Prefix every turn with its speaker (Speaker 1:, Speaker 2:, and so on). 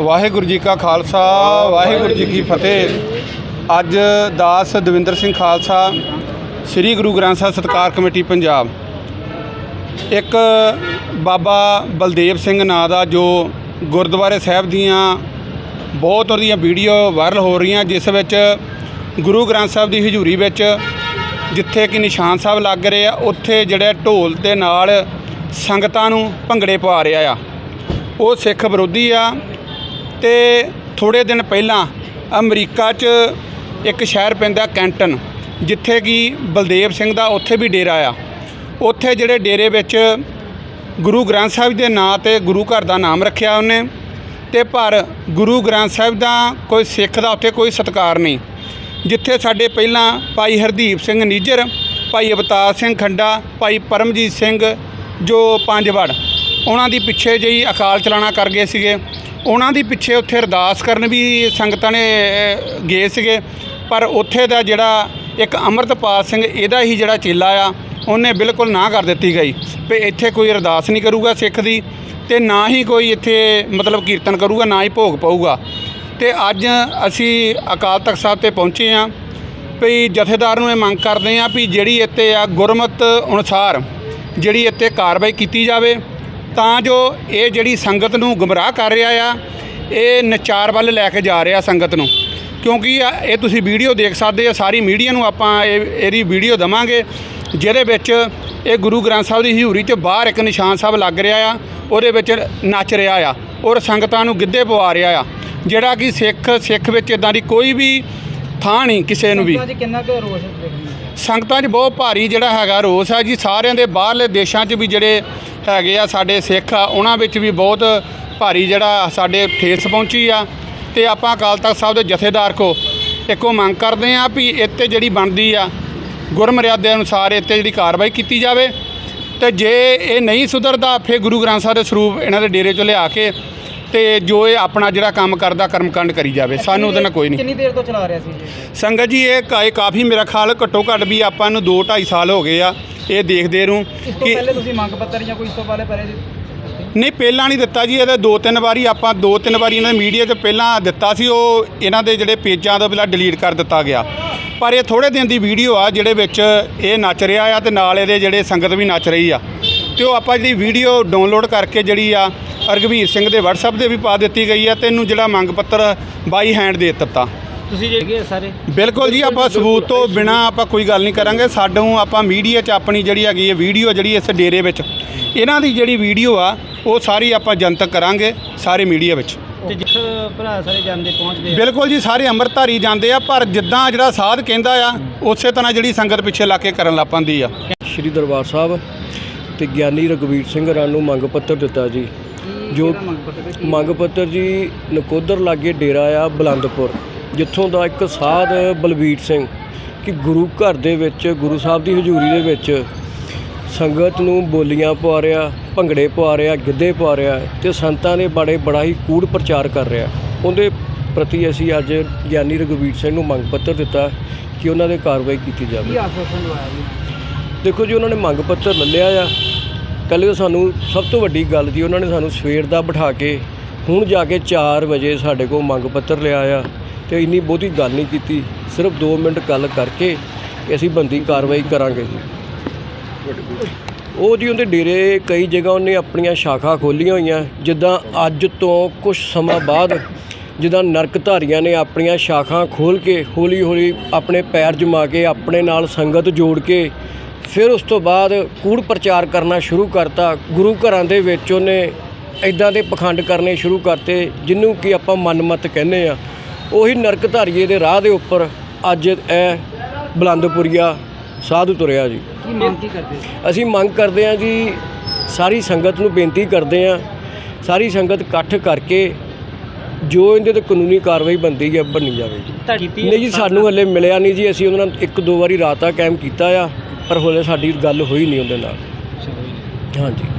Speaker 1: ਵਾਹਿਗੁਰੂ ਜੀ ਕਾ ਖਾਲਸਾ, ਵਾਹਿਗੁਰੂ ਜੀ ਕੀ ਫਤਿਹ। ਅੱਜ ਦਾਸ ਦਵਿੰਦਰ ਸਿੰਘ ਖਾਲਸਾ, ਸ੍ਰੀ ਗੁਰੂ ਗ੍ਰੰਥ ਸਾਹਿਬ ਸਤਕਾਰ ਕਮੇਟੀ ਪੰਜਾਬ। ਇੱਕ ਬਾਬਾ ਬਲਦੇਵ ਸਿੰਘ ਨਾਂ ਦਾ ਜੋ ਗੁਰਦੁਆਰੇ ਸਾਹਿਬ ਦੀਆਂ ਬਹੁਤ ਉਹਦੀਆਂ ਵੀਡੀਓ ਵਾਇਰਲ ਹੋ ਰਹੀਆਂ, ਜਿਸ ਵਿੱਚ ਗੁਰੂ ਗ੍ਰੰਥ ਸਾਹਿਬ ਦੀ ਹਜ਼ੂਰੀ ਵਿੱਚ ਜਿੱਥੇ ਕਿ ਨਿਸ਼ਾਨ ਸਾਹਿਬ ਲੱਗ ਰਹੇ ਆ, ਉੱਥੇ ਜਿਹੜੇ ਢੋਲ ਦੇ ਨਾਲ ਸੰਗਤਾਂ ਨੂੰ ਭੰਗੜੇ ਪਾ ਰਿਹਾ ਆ। ਉਹ ਸਿੱਖ ਵਿਰੋਧੀ ਆ ਤੇ ਥੋੜੇ ਦਿਨ ਪਹਿਲਾਂ ਅਮਰੀਕਾ 'ਚ ਇੱਕ ਸ਼ਹਿਰ ਪੈਂਦਾ ਕੈਂਟਨ, ਜਿੱਥੇ ਕਿ ਬਲਦੇਵ ਸਿੰਘ ਦਾ ਉੱਥੇ ਵੀ ਡੇਰਾ ਆ। ਉੱਥੇ ਜਿਹੜੇ ਡੇਰੇ ਵਿੱਚ ਗੁਰੂ ਗ੍ਰੰਥ ਸਾਹਿਬ ਦੇ ਨਾਂ ਤੇ ਗੁਰੂ ਘਰ ਦਾ ਨਾਮ ਰੱਖਿਆ ਉਹਨੇ ਤੇ ਪਰ ਗੁਰੂ ਗ੍ਰੰਥ ਸਾਹਿਬ ਦਾ ਕੋਈ ਸਿੱਖ ਦਾ ਉੱਥੇ ਕੋਈ ਸਤਿਕਾਰ ਨਹੀਂ। ਜਿੱਥੇ ਸਾਡੇ ਪਹਿਲਾਂ ਭਾਈ ਹਰਦੀਪ ਸਿੰਘ ਨੀਜਰ, ਭਾਈ ਅਵਤਾਰ ਸਿੰਘ ਖੰਡਾ, ਭਾਈ ਪਰਮਜੀਤ ਸਿੰਘ, ਜੋ ਪੰਜ ਵੜ ਉਹਨਾਂ ਦੀ ਪਿੱਛੇ ਜਿਹੀ ਅਕਾਲ ਚਲਾਣਾ ਕਰ ਗਏ ਸੀਗੇ। ਉਹਨਾਂ ਦੀ ਪਿੱਛੇ ਉੱਥੇ ਅਰਦਾਸ ਕਰਨ ਵੀ ਸੰਗਤਾਂ ਨੇ ਗਏ ਸੀਗੇ। ਪਰ ਉੱਥੇ ਦਾ ਜਿਹੜਾ ਇੱਕ ਅੰਮ੍ਰਿਤਪਾਲ ਸਿੰਘ, ਇਹਦਾ ਹੀ ਜਿਹੜਾ ਚੇਲਾ ਆ, ਉਹਨੇ ਬਿਲਕੁਲ ਨਾ ਕਰ ਦਿੱਤੀ ਗਈ। ਵੀ ਇੱਥੇ ਕੋਈ ਅਰਦਾਸ ਨਹੀਂ ਕਰੂਗਾ ਸਿੱਖ ਦੀ ਤੇ ਨਾ ਹੀ ਕੋਈ ਇੱਥੇ ਮਤਲਬ ਕੀਰਤਨ ਕਰੂਗਾ, ਨਾ ਹੀ ਭੋਗ ਪਊਗਾ। ਤੇ ਅੱਜ ਅਸੀਂ ਅਕਾਲ ਤਖਤ ਸਾਹਿਬ ਤੇ ਪਹੁੰਚੇ ਹਾਂ ਵੀ ਜਥੇਦਾਰ ਨੂੰ ਇਹ ਮੰਗ ਕਰਦੇ ਹਾਂ ਵੀ ਜਿਹੜੀ ਇੱਥੇ ਆ ਗੁਰਮਤ ਅਨੁਸਾਰ ਜਿਹੜੀ ਇੱਥੇ ਕਾਰਵਾਈ ਕੀਤੀ ਜਾਵੇ। ਤਾਂ ਜੋ ਇਹ ਜਿਹੜੀ ਸੰਗਤ ਨੂੰ ਗੁੰਮਰਾਹ ਕਰ ਰਿਹਾ ਆ ਇਹ ਨਚਾਰ ਵੱਲ ਲੈ ਕੇ ਜਾ ਰਿਹਾ ਸੰਗਤ ਨੂੰ। ਕਿਉਂਕਿ ਇਹ ਤੁਸੀਂ ਵੀਡੀਓ ਦੇਖ ਸਕਦੇ ਆ ਸਾਰੀ ਮੀਡੀਆ ਨੂੰ ਆਪਾਂ ਇਹ ਇਹਦੀ ਵੀਡੀਓ ਦਵਾਂਗੇ ਜਿਹਦੇ ਵਿੱਚ ਇਹ ਗੁਰੂ ਗ੍ਰੰਥ ਸਾਹਿਬ ਦੀ ਹਜ਼ੂਰੀ ਤੇ ਬਾਹਰ ਇੱਕ ਨਿਸ਼ਾਨ ਸਾਹਿਬ ਲੱਗ ਰਿਹਾ ਆ ਉਹਦੇ ਵਿੱਚ ਨੱਚ ਰਿਹਾ ਆ ਔਰ ਸੰਗਤਾਂ ਨੂੰ ਗਿੱਧੇ ਪਵਾ ਰਿਹਾ ਆ। ਜਿਹੜਾ ਕਿ ਸਿੱਖ ਸਿੱਖ ਵਿੱਚ ਇਦਾਂ ਦੀ ਕੋਈ ਵੀ ਥਾਂ ਨਹੀਂ ਕਿਸੇ ਨੂੰ ਵੀ। ਸੰਗਤਾਂ 'ਚ ਬਹੁਤ ਭਾਰੀ ਜਿਹੜਾ ਹੈਗਾ ਰੋਸ ਹੈ ਜੀ ਸਾਰਿਆਂ ਦੇ ਬਾਹਰਲੇ ਦੇਸ਼ਾਂ 'ਚ ਵੀ ਜਿਹੜੇ ਹੈਗੇ ਆ ਸਾਡੇ ਸਿੱਖ ਆ ਉਹਨਾਂ ਵਿੱਚ ਵੀ ਬਹੁਤ ਭਾਰੀ ਜਿਹੜਾ ਸਾਡੇ ਠੇਸ ਪਹੁੰਚੀ ਆ। ਤੇ ਆਪਾਂ ਅਕਾਲ ਤਖਤ ਸਾਹਿਬ ਦੇ ਜਥੇਦਾਰ ਕੋ ਇੱਕੋ ਮੰਗ ਕਰਦੇ ਆ ਵੀ ਇੱਥੇ ਜਿਹੜੀ ਬਣਦੀ ਆ ਗੁਰਮਰਿਆਦੇ ਅਨੁਸਾਰ ਇੱਥੇ ਜਿਹੜੀ ਕਾਰਵਾਈ ਕੀਤੀ ਜਾਵੇ। ਤੇ ਜੇ ਇਹ ਨਹੀਂ ਸੁਧਰਦਾ ਫਿਰ ਗੁਰੂ ਗ੍ਰੰਥ ਸਾਹਿਬ ਦੇ ਸਰੂਪ ਇਹਨਾਂ ਦੇ ਡੇਰੇ 'ਚੋਂ ਲਿਆ ਕੇ ਤੇ ਜੋ ਇਹ ਆਪਣਾ ਜਿਹੜਾ ਕੰਮ ਕਰਦਾ ਕਰਮਕਾਂਡ ਕਰੀ ਜਾਵੇ। ਸਾਨੂੰ ਉਹਦੇ ਨਾਲ ਕੋਈ ਨਹੀਂ।
Speaker 2: ਕਿੰਨੀ ਦੇਰ ਤੋਂ ਚਲਾ ਰਿਹਾ ਸੀ ਜੀ
Speaker 1: ਸੰਗਤ ਜੀ ਇਹ ਕਾ- ਇਹ ਕਾਫੀ ਮੇਰਾ ਖਿਆਲ ਘੱਟੋ ਘੱਟ ਵੀ ਆਪਾਂ ਨੂੰ 2 2.5 ਸਾਲ ਹੋ ਗਏ ਆ। ਇਹ ਦੇਖਦੇ
Speaker 2: ਇਸ ਤੋਂ
Speaker 1: ਕਿ
Speaker 2: ਪਹਿਲੇ ਤੁਸੀਂ ਮੰਗ ਪੱਤਰ ਜਾਂ ਕੋਈ ਇਸ ਤੋਂ ਪਹਿਲੇ ਪਰੇ
Speaker 1: ਨਹੀਂ ਪਹਿਲਾਂ ਨਹੀਂ ਦਿੱਤਾ ਜੀ ਇਹਦੇ ਦੋ ਤਿੰਨ ਵਾਰੀ ਆਪਾਂ ਦੋ ਤਿੰਨ ਵਾਰੀ ਇਹਨਾਂ ਦੇ ਮੀਡੀਆ 'ਚ ਪਹਿਲਾਂ ਦਿੱਤਾ ਸੀ ਉਹ ਇਹਨਾਂ ਦੇ ਜਿਹੜੇ ਪੇਜਾਂ ਤੋਂ ਪਹਿਲਾਂ ਡਿਲੀਟ ਕਰ ਦਿੱਤਾ ਗਿਆ। ਪਰ ਇਹ ਥੋੜੇ ਦਿਨ ਦੀ ਵੀਡੀਓ ਆ ਜਿਹੜੇ ਵਿੱਚ ਇਹ ਨੱਚ ਰਿਹਾ ਆ ਤੇ ਨਾਲ ਇਹਦੇ ਜਿਹੜੇ ਸੰਗਤ ਵੀ ਨੱਚ ਰਹੀ ਆ। ਤੇ ਉਹ ਆਪਾਂ ਜਿਹੜੀ ਵੀਡੀਓ ਡਾਊਨਲੋਡ ਕਰਕੇ ਜਿਹੜੀ ਆ ਰਘਵੀਰ ਸਿੰਘ ਦੇ WhatsApp ਦੇ ਵੀ ਪਾ ਦਿੱਤੀ ਗਈ ਆ ਤੇ ਇਹਨੂੰ ਜਿਹੜਾ ਮੰਗ ਪੱਤਰ ਬਾਈ ਹੈਂਡ ਦੇ ਦਿੱਤਾ।
Speaker 2: ਤੁਸੀਂ ਜਿਹੜੇ ਸਾਰੇ?
Speaker 1: ਬਿਲਕੁਲ ਜੀ ਆਪਾਂ ਸਬੂਤ ਤੋਂ ਬਿਨਾ ਆਪਾਂ ਕੋਈ ਗੱਲ ਨਹੀਂ ਕਰਾਂਗੇ। ਸਾਡੋਂ ਆਪਾਂ ਮੀਡੀਆ 'ਚ ਆਪਣੀ ਜਿਹੜੀ ਹੈਗੀ ਹੈ ਵੀਡੀਓ ਜਿਹੜੀ ਇਸ ਡੇਰੇ ਵਿੱਚ ਇਹਨਾਂ ਦੀ ਜਿਹੜੀ ਵੀਡੀਓ ਆ ਉਹ ਸਾਰੀ ਆਪਾਂ ਜਨਤਕ ਕਰਾਂਗੇ ਸਾਰੇ ਮੀਡੀਆ ਵਿੱਚ।
Speaker 2: ਤੇ ਜਿੱਥ ਭਰਾ ਸਾਰੇ ਜਾਂਦੇ ਪਹੁੰਚਦੇ
Speaker 1: ਬਿਲਕੁਲ ਜੀ ਸਾਰੇ ਅੰਮ੍ਰਿਤਧਾਰੀ ਜਾਂਦੇ ਆ ਪਰ ਜਿੱਦਾਂ ਜਿਹੜਾ ਸਾਧ ਕਹਿੰਦਾ ਆ ਉਸੇ ਤਰ੍ਹਾਂ ਜਿਹੜੀ ਸੰਗਤ ਪਿੱਛੇ ਲਾ ਕੇ ਕਰਨ ਲੱਗ ਪੈਂਦੀ ਆ।
Speaker 3: ਸ਼੍ਰੀ ਦਰਬਾਰ ਸਾਹਿਬ ਤੇ ਗਿਆਨੀ ਰਘਵੀਰ ਸਿੰਘ ਰਾਂ ਨੂੰ ਮੰਗ ਪੱਤਰ ਦਿੱਤਾ ਜੀ। ਜੋ
Speaker 2: ਮੰਗ ਪੱਤਰ
Speaker 3: ਜੀ ਨਕੋਦਰ ਲਾਗੇ ਡੇਰਾ ਆ ਬਲੰਦਪੁਰ। ਜਿੱਥੋਂ ਦਾ ਇੱਕ ਸਾਧ ਬਲਬੀਰ ਸਿੰਘ ਕਿ ਗੁਰੂ ਘਰ ਦੇ ਵਿੱਚ ਗੁਰੂ ਸਾਹਿਬ ਦੀ ਹਜ਼ੂਰੀ ਦੇ ਵਿੱਚ ਸੰਗਤ ਨੂੰ ਬੋਲੀਆਂ ਪਵਾ ਰਿਹਾ ਭੰਗੜੇ ਪਵਾ ਰਿਹਾ ਗਿੱਧੇ ਪਵਾ ਰਿਹਾ ਤੇ ਸੰਤਾਂ ਦੇ ਬੜੇ ਬੜਾ ਹੀ ਕੂੜ ਪ੍ਰਚਾਰ ਕਰ ਰਿਹਾ। ਉਹਦੇ ਪ੍ਰਤੀ ਅਸੀਂ ਅੱਜ ਗਿਆਨੀ ਰਘਵੀਰ ਸਿੰਘ ਨੂੰ ਮੰਗ ਪੱਤਰ ਦਿੱਤਾ ਕਿ ਉਹਨਾਂ ਦੇ ਕਾਰਵਾਈ ਕੀਤੀ ਜਾਵੇ।
Speaker 2: ਕੀ ਆਸ਼ਵਾਸਨ ਦਵਾਇਆ ਜੀ?
Speaker 3: ਦੇਖੋ ਜੀ ਉਹਨਾਂ ਨੇ ਮੰਗ ਪੱਤਰ ਲੱਲਿਆ ਆ। ਪਹਿਲੇ ਤਾਂ ਸਾਨੂੰ ਸਭ ਤੋਂ ਵੱਡੀ ਗੱਲ ਜੀ ਉਹਨਾਂ ਨੇ ਸਾਨੂੰ ਸਵੇਰ ਦਾ ਬਿਠਾ ਕੇ ਹੁਣ ਜਾ ਕੇ 4 ਵਜੇ ਸਾਡੇ ਕੋਲ ਮੰਗ ਪੱਤਰ ਲਿਆ ਆ। ਤੇ ਇੰਨੀ ਬਹੁਤੀ ਗੱਲ ਨਹੀਂ ਕੀਤੀ। ਸਿਰਫ 2 ਮਿੰਟ ਗੱਲ ਕਰਕੇ ਕਿ ਅਸੀਂ ਬੰਦੀ ਕਾਰਵਾਈ ਕਰਾਂਗੇ ਜੀ। ਉਹ ਜੀ ਉਹਦੇ ਡੇਰੇ ਕਈ ਜਗ੍ਹਾ ਉਹਨੇ ਆਪਣੀਆਂ ਸ਼ਾਖਾ ਖੋਲੀਆਂ ਹੋਈਆਂ। ਜਿੱਦਾਂ ਅੱਜ ਤੋਂ ਕੁਝ ਸਮਾਂ ਬਾਅਦ ਜਿੱਦਾਂ ਨਰਕਧਾਰੀਆਂ ਨੇ ਆਪਣੀਆਂ ਸ਼ਾਖਾ ਖੋਲ ਕੇ ਹੌਲੀ ਹੌਲੀ ਆਪਣੇ ਪੈਰ ਜਮਾ ਕੇ, ਆਪਣੇ ਨਾਲ ਸੰਗਤ ਜੋੜ ਕੇ, ਫਿਰ ਉਸ ਤੋਂ ਬਾਅਦ ਕੂੜ ਪ੍ਰਚਾਰ ਕਰਨਾ ਸ਼ੁਰੂ ਕਰਤਾ। ਗੁਰੂ ਘਰਾਂ ਦੇ ਵਿੱਚ ਉਹਨੇ ਇਦਾਂ ਦੇ ਪਖੰਡ ਕਰਨੇ ਸ਼ੁਰੂ ਕਰਤੇ ਜਿਹਨੂੰ ਕਿ ਆਪਾਂ ਮਨਮਤ ਕਹਿੰਦੇ ਆ ਉਹੀ ਨਰਕਧਾਰੀਏ ਦੇ ਰਾਹ ਦੇ ਉੱਪਰ ਅੱਜ ਇਹ ਬੁਲੰਦਪੁਰੀਆ ਸਾਧੂ ਤੁਰਿਆ ਜੀ।
Speaker 2: ਕੀ ਮੰਗ ਕੀ ਕਰਦੇ
Speaker 3: ਅਸੀਂ ਮੰਗ ਕਰਦੇ ਹਾਂ ਜੀ ਸਾਰੀ ਸੰਗਤ ਨੂੰ ਬੇਨਤੀ ਕਰਦੇ ਹਾਂ ਸਾਰੀ ਸੰਗਤ ਇਕੱਠ ਕਰਕੇ ਜੋ ਇਹਦੇ ਤੇ ਕਾਨੂੰਨੀ ਕਾਰਵਾਈ ਬੰਦੀ ਹੈ ਬੰਨੀ ਜਾਵੇ ਜੀ। ਨਹੀਂ ਜੀ ਸਾਨੂੰ ਹਲੇ ਮਿਲਿਆ ਨਹੀਂ ਜੀ ਅਸੀਂ ਉਹਨਾਂ ਨਾਲ ਇੱਕ ਦੋ ਵਾਰੀ ਰਾਤ ਕੈਂਪ ਕੀਤਾ ਆ ਪਰ ਹਲੇ ਸਾਡੀ ਗੱਲ ਹੋਈ ਨਹੀਂ ਉਹਦੇ ਨਾਲ। ਹਾਂਜੀ।